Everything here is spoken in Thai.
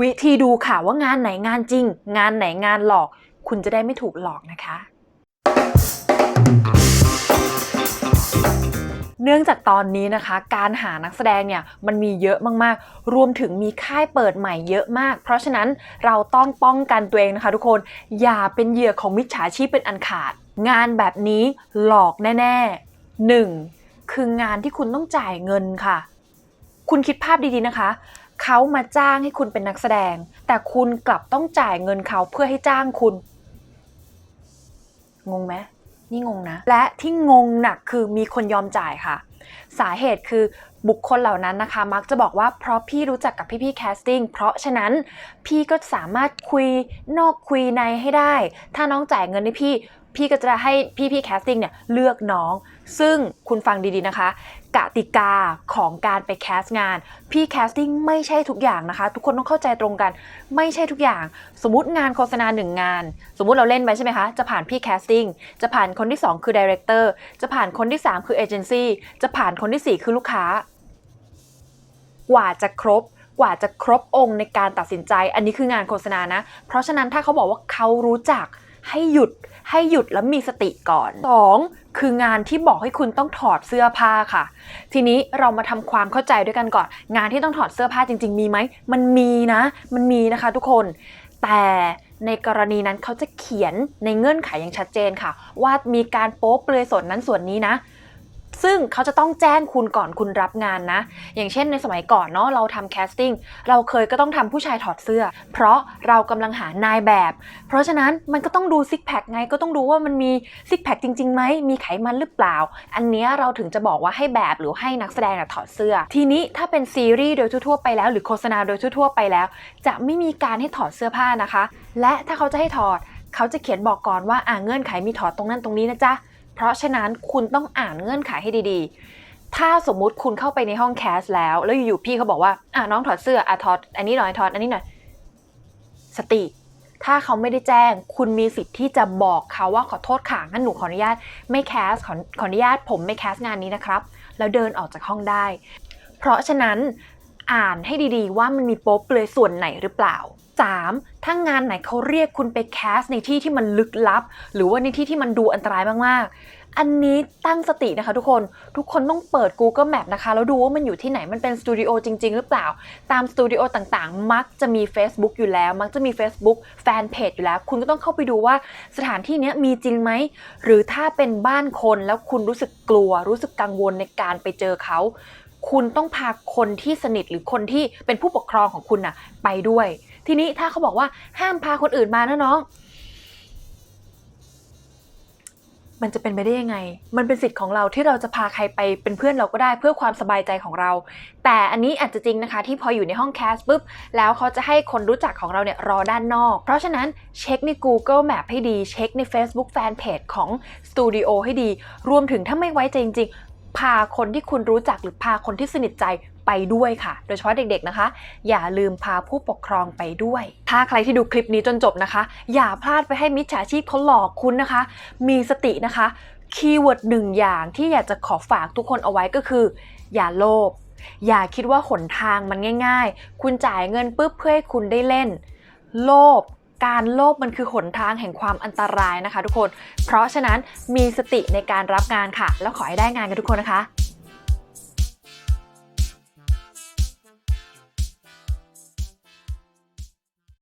วิธีดูค่ะว่างานไหนงานจริง งานไหนงานหลอก คุณจะได้ไม่ถูกหลอกนะคะ เนื่องจากตอนนี้นะคะ การหานักแสดงเนี่ยมันมีเยอะมากๆ รวมถึงมีค่ายเปิดใหม่เยอะมาก เพราะฉะนั้นเราต้องป้องกันตัวเองนะคะ ทุกคน อย่าเป็นเหยื่อของมิจฉาชีพเป็นอันขาด งานแบบนี้หลอกแน่ๆหนึ่งคืองานที่คุณต้องจ่ายเงินค่ะ คุณคิดภาพดีๆนะคะ เขามาจ้างให้คุณเป็นนักแสดง แต่คุณกลับต้องจ่ายเงินเขาเพื่อให้จ้างคุณ งงไหมนี่งงนะ และที่งงหนักคือมีคนยอมจ่ายค่ะ สาเหตุคือบุคคลเหล่านั้นนะคะ มักจะบอกว่าเพราะพี่รู้จักกับพี่ๆแคสติ้งเพราะฉะนั้นพี่ก็สามารถคุยนอกคุยในให้ได้ ถ้าน้องจ่ายเงินให้พี่ พี่ก็จะให้พี่ๆแคสติ้งเนี่ยเลือกน้อง ซึ่งคุณฟังดีๆนะคะ กติกาของการไปแคสงาน พี่แคสติ้งไม่ใช่ทุกอย่างนะคะ ทุกคนต้องเข้าใจตรงกัน ไม่ใช่ทุกอย่าง สมมติงานโฆษณาหนึ่งงาน สมมุติเราเล่นไปใช่ไหมคะ จะผ่านพี่แคสติ้ง จะผ่านคนที่ 2 คือดีเรคเตอร์ จะผ่านคนที่ 3 คือเอเจนซี่จะผ่านคนที่ 4 คือลูกค้า กว่าจะครบกว่าจะครบองค์ในการตัดสินใจ อันนี้คืองานโฆษณานะ เพราะฉะนั้นถ้าเขาบอกว่าเขารู้จัก ให้หยุดให้หยุดแล้วมีสติก่อน 2. คืองานที่บอกให้คุณต้องถอดเสื้อผ้าค่ะ ทีนี้เรามาทำความเข้าใจด้วยกันก่อน งานที่ต้องถอดเสื้อผ้าจริง ๆ มีไหม มันมีนะ มันมีนะคะทุกคน แต่ในกรณีนั้นเขาจะเขียนในเงื่อนไขอย่างชัดเจนค่ะ ว่ามีการโป๊เปลือยส่วนนั้นส่วนนี้นะ ซึ่งเขาจะต้องแจ้งคุณก่อนคุณรับงานนะ อย่างเช่นในสมัยก่อนเนาะเราทำแคสติ้งเราเคยก็ต้องทำผู้ชายถอดเสื้อ เพราะเรากำลังหานายแบบ เพราะฉะนั้นมันก็ต้องดูซิกแพคไงก็ต้องดูว่ามันมีซิกแพคจริงๆไหมมีไขมันหรือเปล่า อันนี้เราถึงจะบอกว่าให้แบบหรือให้นักแสดงถอดเสื้อ ทีนี้ถ้าเป็นซีรีส์โดยทั่วๆไปแล้วหรือโฆษณาโดยทั่วๆไปแล้ว จะไม่มีการให้ถอดเสื้อผ้านะคะ และถ้าเขาจะให้ถอด เขาจะเขียนบอกก่อนว่าอ่าเงื่อนไขมีถอดตรงนั้นตรงนี้นะจ๊ะ เพราะฉะนั้นคุณต้องอ่านเงื่อนไขให้ดีๆ ถ้าสมมุติคุณเข้าไปในห้องแคสแล้ว แล้วอยู่ๆพี่เขาบอกว่าอะน้องถอดเสื้ออะถอดอันนี้หน่อยถอดอันนี้หน่อยสติ ถ้าเขาไม่ได้แจ้ง คุณมีสิทธิ์ที่จะบอกเขาว่าขอโทษค่ะงั้นหนูขออนุญาต ไม่แคสขอขออนุญาตผมไม่แคสงานนี้นะครับ แล้วเดินออกจากห้องได้ เพราะฉะนั้นอ่านให้ดีๆ ว่ามันมีโป๊เปลือยส่วนไหนหรือเปล่า 3. ถ้างานไหนเขาเรียกคุณไปแคสในที่ที่มันลึกลับ หรือว่าในที่ที่มันดูอันตรายมากๆ อันนี้ตั้งสตินะคะทุกคน ทุกคนต้องเปิด Google Map นะคะ แล้วดูว่ามันอยู่ที่ไหน มันเป็นสตูดิโอจริง ๆ หรือเปล่า ตามสตูดิโอต่างๆ มักจะมี Facebook อยู่แล้ว มักจะมี Facebook แฟนเพจอยู่แล้ว คุณก็ต้องเข้าไปดูว่าสถานที่นี้มีจริงไหม หรือถ้าเป็นบ้านคนแล้วคุณรู้สึกกลัว รู้สึกกังวลในการไปเจอเขาคุณต้องพาคนที่สนิทหรือคนที่เป็นผู้ปกครองของคุณน่ะไปด้วย ทีนี้ถ้าเขาบอกว่าห้ามพาคนอื่นมานะน้อง มันจะเป็นไปได้ยังไง มันเป็นสิทธิ์ของเราที่เราจะพาใครไปเป็นเพื่อนเราก็ได้เพื่อความสบายใจของเรา แต่อันนี้อาจจะจริงนะคะ ที่พออยู่ในห้องแคสปุ๊บแล้วเขาจะให้คนรู้จักของเราเนี่ยรอด้านนอก เพราะฉะนั้นเช็คใน Google Map ให้ดี เช็คใน Facebook Fanpage ของสตูดิโอให้ดี รวมถึงถ้าไม่ไว้ใจจริงๆพาคนที่คุณรู้จักหรือพาคนที่สนิทใจ ไปด้วยค่ะ โดยเฉพาะเด็กๆนะคะ อย่าลืมพาผู้ปกครองไปด้วย ถ้าใครที่ดูคลิปนี้จนจบนะคะ อย่าพลาดไปให้มิจฉาชีพเขาหลอกคุณนะคะ มีสตินะคะคีย์เวิร์ดหนึ่งอย่างที่อยากจะขอฝากทุกคนเอาไว้ก็คือ อย่าโลภอย่าคิดว่าหนทางมันง่าย ๆ คุณจ่ายเงินปุ๊บเพื่อให้คุณได้เล่น โลภการโลภมันคือหนทางแห่งความอันตรายนะคะ ทุกคน เพราะฉะนั้นมีสติในการรับงานค่ะ แล้วขอให้ได้งานกันทุกคนนะคะ